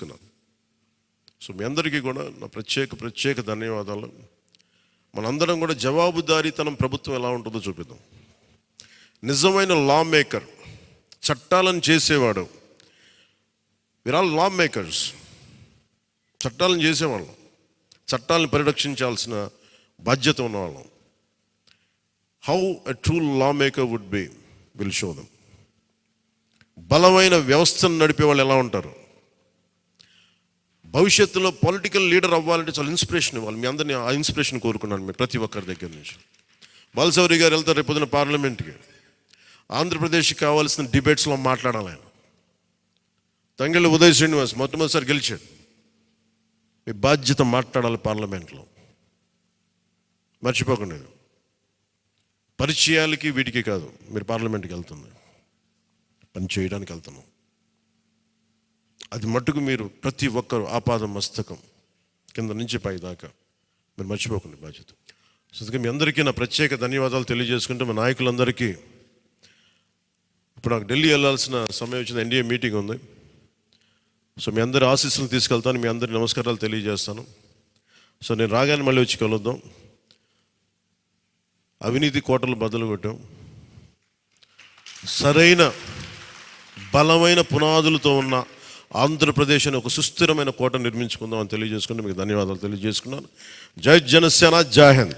తీసుకున్నాను. సో మీ అందరికీ కూడా నా ప్రత్యేక ప్రత్యేక ధన్యవాదాలు. మనందరం కూడా జవాబుదారీతనం ప్రభుత్వం ఎలా ఉంటుందో చూపిద్దాం. నిజమైన లా మేకర్ చట్టాలను చేసేవాడు. విర్ ఆల్ లా మేకర్స్ చట్టాలను చేసేవాళ్ళం. చట్టాలను పరిరక్షించాల్సిన బాధ్యత ఉన్నవాళ్ళం. How a true lawmaker would be will show them బలమైన వ్యవస్థను నడిపే వాళ్ళు ఎలా ఉంటారు? భవిష్యత్తులో పొలిటికల్ లీడర్ అవ్వాలంటే చాలా ఇన్స్పిరేషన్ ఇవ్వాలి. మీ అందరినీ ఆ ఇన్స్పిరేషన్ కోరుకున్నాను మీరు ప్రతి ఒక్కరి దగ్గర నుంచి. బాలసౌరి గారు వెళ్తారు రేపు పొద్దున పార్లమెంట్కి. ఆంధ్రప్రదేశ్కి కావాల్సిన డిబేట్స్లో మాట్లాడాలి ఆయన. తంగెళ్ళ ఉదయ్ శ్రీనివాస్ మొట్టమొదటిసారి గెలిచాడు. మీ బాధ్యత మాట్లాడాలి పార్లమెంట్లో. మర్చిపోకుండా. పరిచయాలకి వీటికి కాదు. మీరు పార్లమెంట్కి వెళ్తుంది. పని చేయడానికి వెళ్తున్నాం. అది మట్టుకు మీరు ప్రతి ఒక్కరు ఆపాద మస్తకం కింద నుంచి పై దాకా మీరు మర్చిపోకండి బాధ్యత. సో అందుకే మీ అందరికీ నా ప్రత్యేక ధన్యవాదాలు తెలియజేసుకుంటూ మా నాయకులందరికీ ఇప్పుడు నాకు ఢిల్లీ వెళ్ళాల్సిన సమయం వచ్చింది ఎన్డీఏ మీటింగ్ ఉంది. సో మీ అందరి ఆశీస్సులు తీసుకెళ్తాను మీ అందరి నమస్కారాలు తెలియజేస్తాను. సో నేను రాగానే మళ్ళీ వచ్చి కలుద్దాం. అవినీతి కోటలు బదులు కొట్టాం. సరైన బలమైన పునాదులతో ఉన్న ఆంధ్రప్రదేశ్ అని ఒక సుస్థిరమైన కోట నిర్మించుకుందాం అని మీకు ధన్యవాదాలు తెలియజేసుకున్నాను. జై జనసేన జై హింద్.